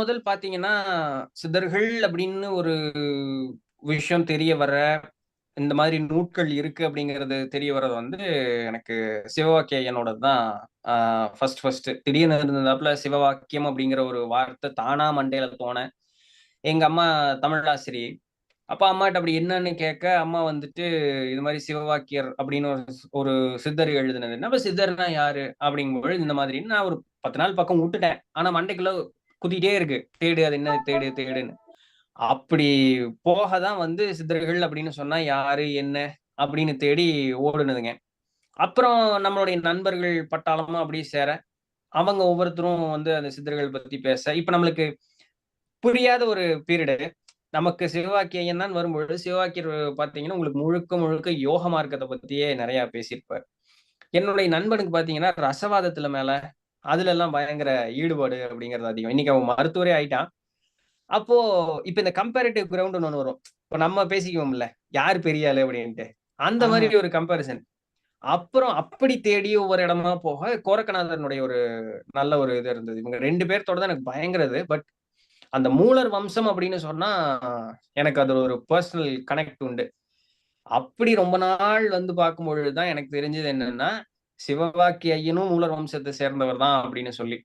முதல் பாத்தீங்கன்னா சித்தர்கள் அப்படின்னு ஒரு விஷயம் தெரிய வர இந்த மாதிரி நூட்கள் இருக்கு அப்படிங்கிறது தெரிய வர்றது வந்து எனக்கு சிவவாக்கியனோட தான். ஃபர்ஸ்ட் ஃபர்ஸ்ட் திடீர்னு இருந்ததாப்புல சிவவாக்கியம் அப்படிங்கிற ஒரு வார்த்தை தானா மண்டையில தோண எங்க அம்மா தமிழாசிரியை. அப்ப அம்மாட்ட அப்படி என்னன்னு கேட்க அம்மா வந்துட்டு இது மாதிரி சிவவாக்கியர் அப்படின்னு ஒரு ஒரு சித்தர் எழுதுனது என்ன? சித்தர்னா யாரு? அப்படிங்கும்போது இந்த மாதிரி நான் ஒரு பத்து நாள் பக்கம் விட்டுட்டேன் ஆனா மண்டைக்குள்ள குத்திட்டே இருக்கு. தேடு அது என்ன தேடு தேடுன்னு. அப்படி போக தான் வந்து சித்தர்கள் அப்படின்னு சொன்னா யாரு என்ன அப்படின்னு தேடி ஓடுனதுங்க. அப்புறம் நம்மளுடைய நண்பர்கள் பட்டாளமா அப்படி சேர அவங்க ஒவ்வொருத்தரும் வந்து அந்த சித்தர்கள் பத்தி பேச இப்ப நம்மளுக்கு புரியாத ஒரு பீரியடு. நமக்கு சிவவாக்கியம் தான் வரும்பொழுது சிவவாக்கியர் பாத்தீங்கன்னா உங்களுக்கு முழுக்க முழுக்க யோக மார்க்கத்தை பத்தியே நிறைய பேசியிருப்பார். என்னுடைய நண்பனுக்கு பாத்தீங்கன்னா ரசவாதத்துல மேல அதுல எல்லாம் பயங்கர ஈடுபாடு அப்படிங்கிறது அதிகம். இன்னைக்கு அவன் மருத்துவரே ஆயிட்டான். அப்போ இப்ப இந்த கம்பேரிட்டிவ் கிரவுண்ட் ஒண்ணு வரும். இப்ப நம்ம பேசிக்குவோம்ல யார் பெரிய ஆளு அப்படின்ட்டு. அந்த மாதிரி ஒரு கம்பேரிசன் அப்புறம் அப்படி தேடி ஒவ்வொரு இடமா போக கோரக்கநாதனுடைய ஒரு நல்ல ஒரு இது இருந்தது. இவங்க ரெண்டு பேர்த்தோட தான் எனக்கு பயங்கரது. பட் அந்த மூலர் வம்சம் அப்படின்னு சொன்னா எனக்கு அது ஒரு பர்சனல் கனெக்ட் உண்டு. அப்படி ரொம்ப நாள் வந்து பார்க்கும் பொழுதுதான் எனக்கு தெரிஞ்சது என்னன்னா சிவவாக்கி ஐயனும் மூலர் வம்சத்தை சேர்ந்தவர் தான் அப்படின்னு சொல்லி.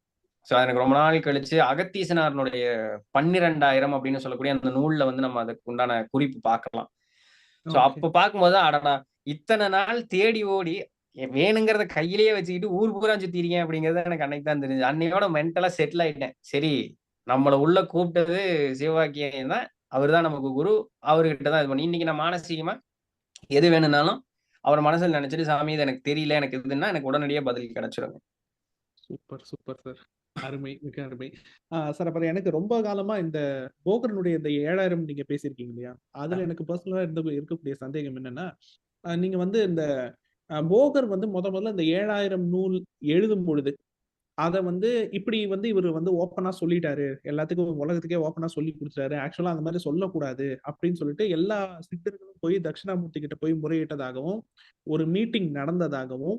ஸோ எனக்கு ரொம்ப நாள் கழிச்சு அகத்தீசனாரனுடைய பன்னிரெண்டாயிரம் அப்படின்னு சொல்லக்கூடிய அந்த நூல்ல வந்து நம்ம அதுக்கு உண்டான குறிப்பு பார்க்கலாம். ஸோ அப்ப பார்க்கும்போது அடடா இத்தனை நாள் தேடி ஓடி வேணுங்கிறத கையிலேயே வச்சுக்கிட்டு ஊர் பூரா சுத்திருக்கேன் அப்படிங்கறது எனக்கு அன்னைக்கு தான் தெரிஞ்சு அன்னையோட மென்டலா செட்டில் ஆயிட்டேன். சரி நம்மள உள்ள கூப்பிட்டது சிவவாக்கியம் தான். அவர் தான் நமக்கு குரு. அவர்கிட்ட தான் இது பண்ணி. இன்னைக்கு நான் மானசீகமா எது வேணும்னாலும் அவர் மனசுல நினைச்சிட்டு சாமி இது எனக்கு தெரியல எனக்கு இதுன்னா எனக்கு உடனடியே பதில் கிடைச்சிருங்க. Super super sir. அருமை மிக அருமை. சார் அப்புறம் எனக்கு ரொம்ப காலமா இந்த போகரனுடைய இந்த ஏழாயிரம் நீங்க பேசியிருக்கீங்க இல்லையா? அதுல எனக்கு பர்சனலா இருந்த இருக்கக்கூடிய சந்தேகம் என்னன்னா நீங்க வந்து இந்த போகர் வந்து முத முதல்ல இந்த ஏழாயிரம் நூல் எழுதும் பொழுது அதை வந்து இப்படி வந்து இவர் வந்து ஓப்பனா சொல்லிட்டாரு. எல்லாத்துக்கும் உலகத்துக்கே ஓப்பனா சொல்லி கொடுத்தாரு ஆக்சுவலா அந்த மாதிரி சொல்லக்கூடாது அப்படின்னு சொல்லிட்டு எல்லா சித்தர்களும் போய் தட்சிணாமூர்த்தி கிட்ட போய் முறையிட்டதாகவும் ஒரு மீட்டிங் நடந்ததாகவும்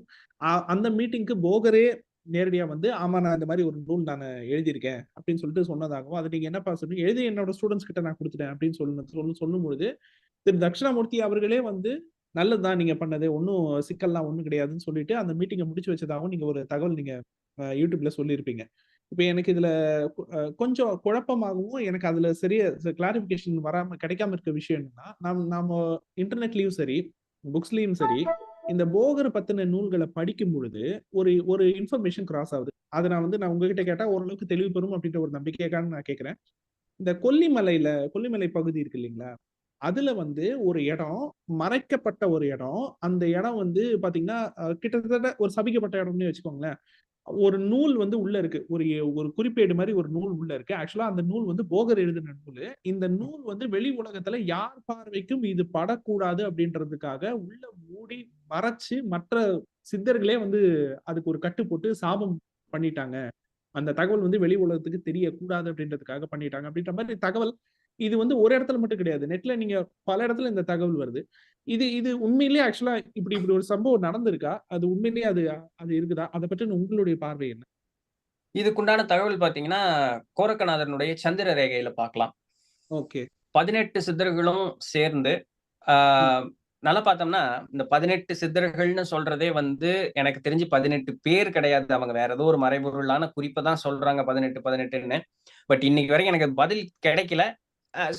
அந்த மீட்டிங்க்கு போகரே நேரடியா வந்து ஆமா நான் இந்த மாதிரி ஒரு நூல் நான் எழுதியிருக்கேன் அப்படின்னு சொல்லிட்டு சொன்னதாகவும் அதை நீங்க என்னப்பா சொன்னீங்க எழுதி என்னோட ஸ்டூடெண்ட்ஸ் கிட்ட நான் கொடுத்துட்டேன் அப்படின்னு சொல்லு சொல்லு சொல்லும்பொழுது திரு தட்சிணாமூர்த்தி அவர்களே வந்து நல்லதுதான் நீங்க பண்ணது ஒன்றும் சிக்கல்லாம் ஒன்றும் கிடையாதுன்னு சொல்லிட்டு அந்த மீட்டிங்கை முடிச்சு வச்சதாகவும் நீங்க ஒரு தகவல் நீங்க யூடியூப்ல சொல்லியிருப்பீங்க. இப்போ எனக்கு இதுல கொஞ்சம் குழப்பமாகவும் எனக்கு அதுல சரிய கிளாரிபிகேஷன் வராம கிடைக்காம இருக்க விஷயம் என்னன்னா நம் நாம இன்டர்நெட்லயும் சரி புக்ஸ்லயும் சரி இந்த போகர் பத்தின நூல்களை படிக்கும் பொழுது ஒரு ஒரு இன்ஃபர்மேஷன் கிராஸ் ஆகுது. அதை நான் வந்து நான் உங்ககிட்ட கேட்டா ஓரளவுக்கு தெளிவு பெறும் அப்படின்ற ஒரு நம்பிக்கைக்காக நான் கேட்கிறேன். இந்த கொல்லிமலையில கொல்லிமலை பகுதி இருக்கு இல்லைங்களா? அதுல வந்து ஒரு இடம் மறைக்கப்பட்ட ஒரு இடம். அந்த இடம் வந்து பாத்தீங்கன்னா கிட்டத்தட்ட ஒரு சபிக்கப்பட்ட இடம்னு வச்சுக்கோங்களேன். ஒரு நூல் வந்து உள்ள இருக்கு. ஒரு ஒரு குறிப்பேடு மாதிரி ஒரு நூல் உள்ள இருக்கு. ஆக்சுவலா அந்த நூல் வந்து போகர் எழுதின நூல். இந்த நூல் வந்து வெளி உலகத்துல யார் பார்வைக்கும் இது படக்கூடாது அப்படின்றதுக்காக உள்ள மூடி மறைச்சு மற்ற சித்தர்களே வந்து அதுக்கு ஒரு கட்டு போட்டு சாபம் பண்ணிட்டாங்க. அந்த தகவல் வந்து வெளி உலகத்துக்கு தெரியக்கூடாது அப்படின்றதுக்காக பண்ணிட்டாங்க. அப்படின்ற மாதிரி தகவல் இது வந்து ஒரு இடத்துல மட்டும் கிடையாது. நெட்ல நீங்க பல இடத்துல இந்த தகவல் வருது. இது இது உண்மையிலேயே ஆக்சுவலா இப்படி இப்படி ஒரு சம்பவம் நடந்திருக்கா? அது உண்மையிலேயே அது அது இருக்குதா? அதை பற்றி உங்களுடைய பார்வை என்ன? இதுக்குண்டான தகவல் பாத்தீங்கன்னா கோரக்கநாதனுடைய சந்திர ரேகையில பார்க்கலாம். ஓகே. பதினெட்டு சித்தர்களும் சேர்ந்து ஆஹ் நல்லா பார்த்தோம்னா இந்த பதினெட்டு சித்தர்கள்னு சொல்றதே வந்து எனக்கு தெரிஞ்சு பதினெட்டு பேர் கிடையாது. அவங்க வேற ஏதோ ஒரு மறைபொருளான குறிப்பை தான் சொல்றாங்க பதினெட்டு பதினெட்டுன்னு. பட் இன்னைக்கு வரைக்கும் எனக்கு பதில் கிடைக்கல.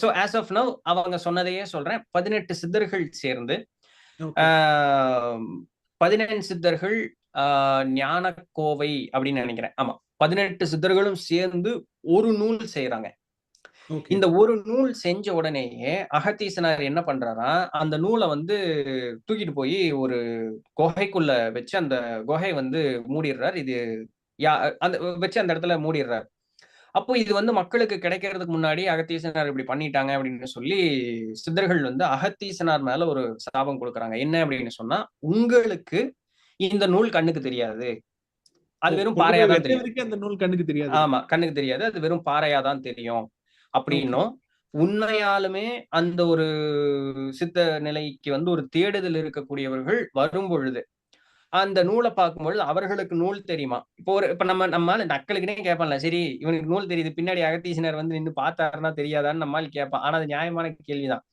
ஸோ ஆஸ் ஆஃப் நவ் அவங்க சொன்னதையே சொல்றேன். பதினெட்டு சித்தர்கள் சேர்ந்து பதினெண்டு சித்தர்கள் ஞான கோவை அப்படின்னு நினைக்கிறேன். ஆமா பதினெட்டு சித்தர்களும் சேர்ந்து ஒரு நூல் செய்யறாங்க இந்த ஒரு நூல் செஞ்ச உடனேயே அகத்தீசனார் என்ன பண்றாரா அந்த நூலை வந்து தூக்கிட்டு போய் ஒரு குகைக்குள்ள வச்சு அந்த குகை வந்து மூடிடுறார். இது யா அந்த வச்சு அந்த இடத்துல மூடிடுறாரு. அப்போ இது வந்து மக்களுக்கு கிடைக்கிறதுக்கு முன்னாடி அகத்தீசனார் இப்படி பண்ணிட்டாங்க அப்படின்னு சொல்லி சித்தர்கள் வந்து அகத்தீசனார் மேல ஒரு சாபம் கொடுக்குறாங்க. என்ன அப்படின்னு சொன்னா உங்களுக்கு இந்த நூல் கண்ணுக்கு தெரியாது. அது வெறும் பாறையா தான் தெரியும். அந்த நூல் கண்ணுக்கு தெரியாது. ஆமா கண்ணுக்கு தெரியாது. அது வெறும் பாறையா தான் தெரியும் அப்படின்னும். உண்மையாலுமே அந்த ஒரு சித்த நிலைக்கு வந்து ஒரு தேடுதல் இருக்கக்கூடியவர்கள் வரும் பொழுது அந்த நூலை பார்க்கும்பொழுது அவர்களுக்கு நூல் தெரியுமா? இப்போ ஒரு இப்ப நம்ம நம்மால நக்கலுக்குனே கேட்பான்ல சரி இவனுக்கு நூல் தெரியுது பின்னாடி அகத்தீசனர் வந்து நின்று பார்த்தாருன்னா தெரியாதான்னு நம்மால் கேட்பான் ஆனா அது நியாயமான கேள்விதான்.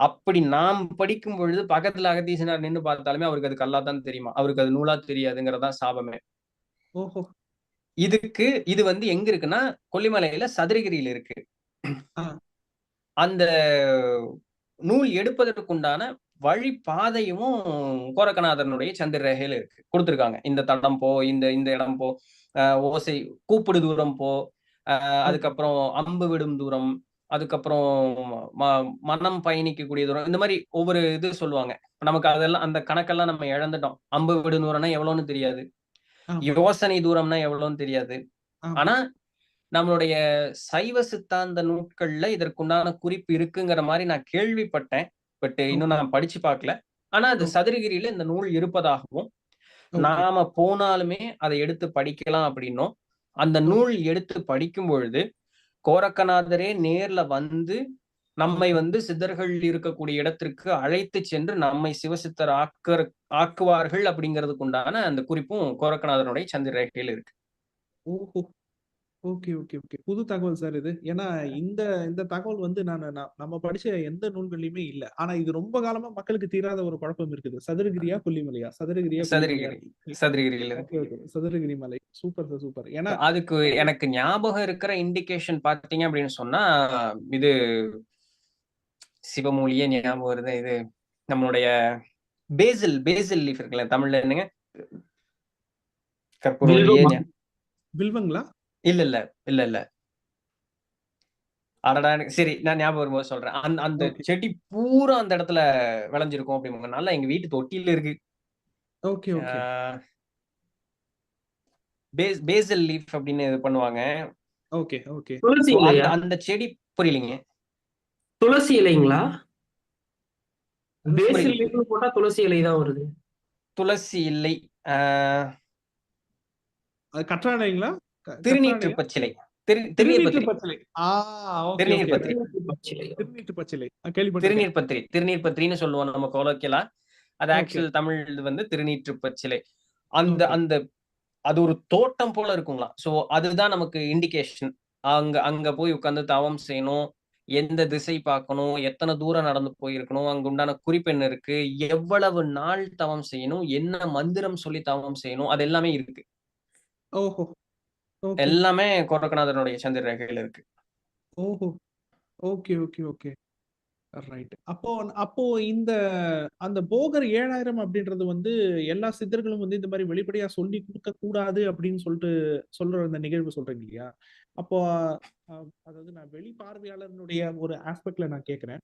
அப்படி நாம் படிக்கும் பொழுது பக்கத்துல அகத்தீசனார் நின்று பார்த்தாலுமே அவருக்கு அது கல்லா தான் தெரியுமா? அவருக்கு அது நூலா தெரியாதுங்கிறதான் சாபமே. ஓஹோ. இதுக்கு இது வந்து எங்க இருக்குன்னா கொல்லிமலையில சதுரகிரியில இருக்கு. அந்த நூல் எடுப்பதற்குண்டான வழி பாதையும் கோரக்கநாதனுடைய சந்திரரேகையில இருக்கு. கொடுத்திருக்காங்க. இந்த தடம் போ இந்த இந்த இடம் போ ஓசை கூப்பிடு தூரம் போ அதுக்கப்புறம் அம்பு விடும் தூரம் அதுக்கப்புறம் ம- மனம் பயணிக்கக்கூடிய தூரம் இந்த மாதிரி ஒவ்வொரு இது சொல்லுவாங்க. நமக்கு அதெல்லாம் அந்த கணக்கெல்லாம் நம்ம இழந்துட்டோம். அம்பு விடும் தூரம்னா எவ்வளவுன்னு தெரியாது. யோசனை தூரம்னா எவ்வளவுன்னு தெரியாது. ஆனா நம்மளுடைய சைவ சித்தாந்த நூட்கள்ல இதற்குண்டான குறிப்பு இருக்குங்கிற மாதிரி நான் கேள்விப்பட்டேன். பட் இன்னும் நான் படிச்சு பார்க்கல. ஆனா அது. சதுரகிரியில இந்த நூல் இருப்பதாகவும். நாம போனாலுமே அதை எடுத்து படிக்கலாம் அப்படின்னும். அந்த நூல் எடுத்து படிக்கும் பொழுது கோரக்கநாதரே நேர்ல வந்து நம்மை வந்து சித்தர்கள் இருக்கக்கூடிய இடத்திற்கு அழைத்து சென்று நம்மை சிவசித்தர் ஆக்க ஆக்குவார்கள் அப்படிங்கிறதுக்கு உண்டான அந்த குறிப்பும் கோரக்கநாதனுடைய சந்திரரேகையில் இருக்கு. Okay okay okay. புது தகவல் சார் இது. ஏன்னா இந்த இந்த தகவல் வந்து நான் நம்ம படிச்ச எந்த நூல்கள்லயுமே இல்ல. ஆனா இது ரொம்ப காலமா மக்களுக்கு தீராத ஒரு குழப்பம் இருக்குது. சதுரகிரியா கொல்லிமலையா? சதுரகிரியா சதுரகிரி. சதுரகிரியில் இருக்கு. Okay okay. சதுரகிரி மலை. Super sir super. ஏன்னா அதுக்கு எனக்கு ஞாபகம் இருக்கிற இண்டிகேஷன் பாத்தீங்க அப்படின்னு சொன்னா இது சிவமொழியே ஞாபகம் வருது. இது நம்மளுடைய பேசில் பேசில் லீஃப் இருக்குல்ல தமிழ்ல என்னங்க? கற்பூரவல்லியே வில்வமா? ஞா- வில்வங்களா? இல்ல இல்ல இல்ல இல்ல அடடா எனக்கு- சரி நான் ஞாபகம் வரும்போது சொல்றேன். அந்த அந்த. செடி பூரா அந்த இடத்துல விளைஞ்சிருக்கும் அப்படிம்பாங்க. நல்லா எங்க வீட்டு தொட்டியில இருக்கு. Okay okay. Base basil leaf அப்படின்னு இது பண்ணுவாங்க. Okay okay. துளசி So, அந்த இலையா? அந்த செடி புரியலைங்க. துளசி இலைங்களா? புரியல. பேசில் லீஃப்னு போட்டா துளசி இலை தான் வருது. துளசி இல்லை ஆஹ், அது கற்றாழைங்களா? திருநீற்று? பச்சிலை. திருநீர் பச்சிலை. ஆ ஓகே திருநீர் பத்திரி. திருநீர் பத்திரி. திருநீர் பத்திரின்னு சொல்லுவோம் நம்ம கோலோக்கியலா. அது. ஆக்சுவல் தமிழ் வந்து திருநீற்று பச்சிலை. அந்த. அந்த அது ஒரு தோட்டம் போல இருக்குங்களா? சோ அதுதான் நமக்கு இண்டிகேஷன் அங்க அங்க போய் உட்கார்ந்து தவம் செய்யணும். எந்த திசை பார்க்கணும்? எத்தனை தூரம் நடந்து போயிருக்கணும்? அங்க உண்டான குறிப்பெண் இருக்கு? எவ்வளவு நாள் தவம் செய்யணும்? என்ன மந்திரம் சொல்லி தவம் செய்யணும்? அது எல்லாமே இருக்கு. ஓஹோ. எல்லாமே கோரக்கநாதனுடைய சந்திர ரேகையில இருக்கு. ஓஹோ. Okay okay okay. ரைட் அப்போ அப்போ இந்த அந்த போகர் ஏழாயிரம் அப்படின்றது வந்து எல்லா சித்தர்களும் வந்து இந்த மாதிரி வெளிப்படையா சொல்லி கொடுக்க கூடாது அப்படின்னு சொல்லிட்டு சொல்ற அந்த நிகழ்வு சொல்றீங்க இல்லையா? அப்போ அதாவது நான் வெளி பார்வையாளர்களுடைய ஒரு ஆஸ்பெக்ட்ல நான் கேட்கிறேன்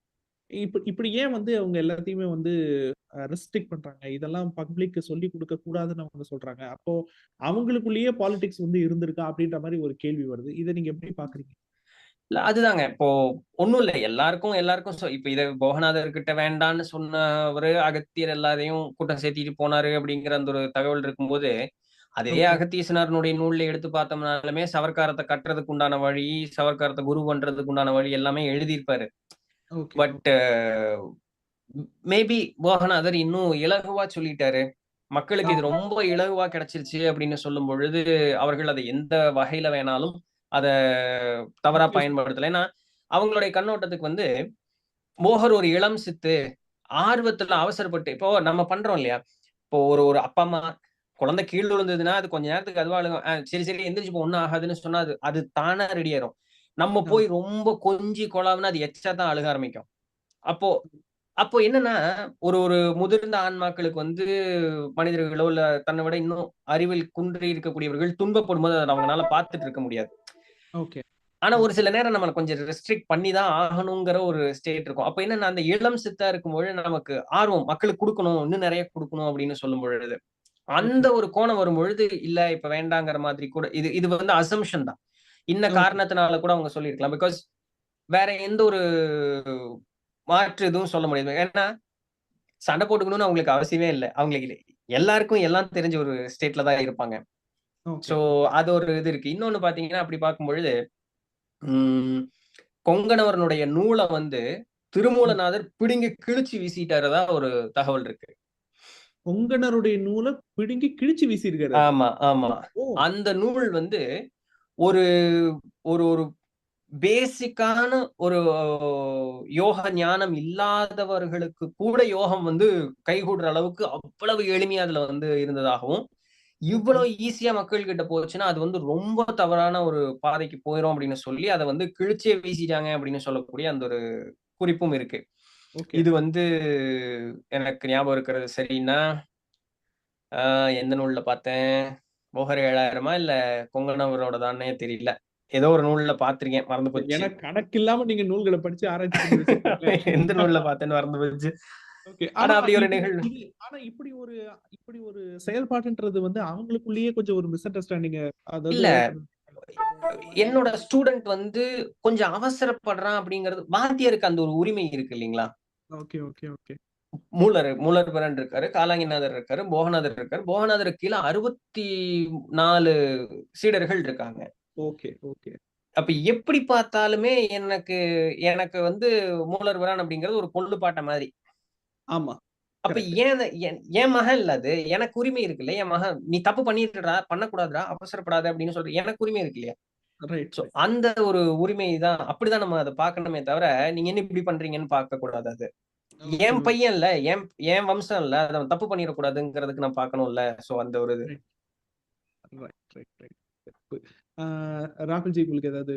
இப்ப இப்படி ஏன் வந்து அவங்க எல்லாத்தையுமே வந்து ரெஸ்ட்ரிக்ட் பண்றாங்க? இதெல்லாம் பப்ளிக் சொல்லி கொடுக்க கூடாதுன்னு அவங்க சொல்றாங்க. அப்போ அவங்களுக்குள்ளேயே பாலிடிக்ஸ் வந்து இருந்திருக்கா? அப்படின்ற மாதிரி ஒரு கேள்வி வருது. இதை நீங்க எப்படி பாக்குறீங்க இல்ல அதுதாங்க. இப்போ ஒண்ணும் இல்ல. எல்லாருக்கும் எல்லாருக்கும் இப்ப இத போகநாதர் கிட்ட வேண்டான்னு சொன்னவரு அகத்தியர் எல்லாரையும் கூட்டம் சேர்த்திட்டு போனாரு அப்படிங்கிற அந்த ஒரு தகவல் இருக்கும்போது அதே. அகத்தீசனாரனுடைய நூல்ல எடுத்து பார்த்தோம்னாலுமே சவர்க்காரத்தை கட்டுறதுக்கு உண்டான வழி சவர்க்காரத்தை குரு பண்றதுக்கு உண்டான வழி எல்லாமே எழுதியிருப்பாரு. பட் மேபி போகநாதர் இன்னும் இலகுவா சொல்லிட்டாரு. மக்களுக்கு இது ரொம்ப இலகுவா கிடைச்சிருச்சு அப்படின்னு சொல்லும் பொழுது அவர்கள் அதை எந்த வகையில வேணாலும் அத தவறா பயன்படுத்தல. ஏன்னா அவங்களுடைய கண்ணோட்டத்துக்கு வந்து மோகர் ஒரு இளம் சித்து ஆர்வத்துல அவசரப்பட்டு இப்போ நம்ம பண்றோம் இல்லையா? இப்போ ஒரு ஒரு அப்பா அம்மா குழந்தை கீழ் விழுந்ததுன்னா அது கொஞ்ச நேரத்துக்கு அதுவா அழுகும் "ஆ, சரி சரி எந்திரிச்சு போ ஒன்னும் ஆகாதுன்னு சொன்னா அது அது தானா ரெடி ஆயிரும். நம்ம போய் ரொம்ப கொஞ்சி கொலாவுன்னா அது எச்சா தான் அழுக ஆரம்பிக்கும். அப்போ அப்போ என்னன்னா ஒரு ஒரு முதிர்ந்த ஆன்மாக்களுக்கு வந்து மனிதர்களோ இல்ல தன்னை விட இன்னும் அறிவில் குன்றி இருக்கக்கூடியவர்கள் துன்பப்படும் போது அதை அவங்களால பார்த்துட்டு இருக்க முடியாது. ஓகே. ஆனா ஒரு சில நேரம் நம்ம கொஞ்சம் ரெஸ்ட்ரிக்ட் பண்ணி தான் ஆகணுங்கிற ஒரு ஸ்டேட் இருக்கும். அப்ப என்னன்னா அந்த இளம் சித்தா இருக்கும் பொழுது நமக்கு ஆர்வம் மக்களுக்கு கொடுக்கணும் இன்னும் நிறைய கொடுக்கணும் அப்படின்னு சொல்லும் பொழுது அந்த ஒரு கோணம் வரும் பொழுது இல்ல இப்ப வேண்டாங்கிற மாதிரி கூட இது இது வந்து அசம்ஷன் தான். இந்த. காரணத்தினால கூட அவங்க சொல்லியிருக்கலாம். பிகாஸ் வேற எந்த ஒரு மாற்று எதுவும் சொல்ல முடியாது. ஏன்னா சண்டை போட்டுக்கணும்னு அவங்களுக்கு அவசியமே இல்லை. அவங்களுக்கு. எல்லாருக்கும் எல்லாம் தெரிஞ்ச ஒரு ஸ்டேட்ல தான் இருப்பாங்க. சோ அது ஒரு இது இருக்கு. இன்னொன்னு பாத்தீங்கன்னா அப்படி பார்க்கும் பொழுது உம் கொங்கணவரனுடைய நூலை வந்து திருமூலநாதர் பிடுங்கி கிழிச்சு வீசிட்டாருதான் ஒரு தகவல் இருக்கு. கொங்கணருடைய நூலை பிடுங்கி கிழிச்சு வீசியிருக்காரு. ஆமா ஆமா. அந்த நூல் வந்து ஒரு ஒரு ஒரு பேசிக்கான ஒரு யோக ஞானம் இல்லாதவர்களுக்கு கூட யோகம் வந்து கைகூடுற அளவுக்கு அவ்வளவு எளிமையா அதுல வந்து இருந்ததாகவும் இவ்வளவு ஈஸியா மக்கள் கிட்ட போச்சுன்னா அது வந்து ரொம்ப தவறான ஒரு பாதைக்கு போயிரும் அப்படின்னு சொல்லி அதை வந்து கிழிச்சே வீசிட்டாங்க அப்படின்னு சொல்லக்கூடிய அந்த ஒரு குறிப்பும் இருக்கு. இது வந்து எனக்கு ஞாபகம் இருக்கிறது. சரின்னா எந்த நூல்ல பார்த்தேன்? போகர் ஏழாயிரமா இல்ல கொங்கணவரோட தானே தெரியல. ஏதோ ஒரு நூல்ல பாத்திருக்கேன் மறந்து போச்சு. ஏன்னா கணக்கு இல்லாம நீங்க நூல்களை படிச்சு ஆராய்ச்சி. எந்த நூல்ல பார்த்தேன்னு மறந்து போச்சு. ஆனா ஆனா அப்படி ஒரு இது- நிகழ்வு. இது- ஆனா இப்படி ஒரு இப்படி ஒரு செயல்பாடுன்றது வந்து அவங்களுக்குள்ளேயே கொஞ்சம் ஒரு மிஸ் அண்டர்ஸ்டாண்டிங் இல்ல. என்னோட ஸ்டூடெண்ட் வந்து கொஞ்சம் அவசரப்படுறான் அப்படிங்கிறது வாத்தியாருக்கு அந்த ஒரு உரிமை இருக்கு இல்லைங்களா? Okay okay okay. Moolar Moolar பிறன் இருக்காரு காலாங்கிநாதர் இருக்காரு போகநாதர் இருக்காரு. போகநாதருக்கு கீழே அறுபத்தி நாலு சீடர்கள் இருக்காங்க. Okay okay. அப்ப எப்படி பார்த்தாலுமே எனக்கு எனக்கு வந்து மூலர் பிரான் அப்படிங்கிறது ஒரு கொள்ளு பாட்ட மாதிரி. ஆமா. அப்ப ஏன் என் மகன் இல்ல அது? எனக்கு உரிமை இருக்குல்ல என் மகன் நீ தப்பு பண்ணிட்டுடா பண்ணக்கூடாதுடா அவசரப்படாத அப்படின்னு சொல்ற எனக்கு உரிமை இருக்கு இல்லையா? அந்த ஒரு உரிமை தான் அப்படிதான் நம்ம அதை பார்க்கணுமே தவிர நீங்க என்ன இப்படி பண்றீங்கன்னு பார்க்க கூடாது அது. என் பையன் இல்ல என் என் வம்சம் இல்ல அதை தப்பு பண்ணிடக்கூடாதுங்கிறதுக்கு நான் பார்க்கணும்ல. சோ அந்த ஒரு இது. ராகுல்ஜி உங்களுக்கு ஏதாவது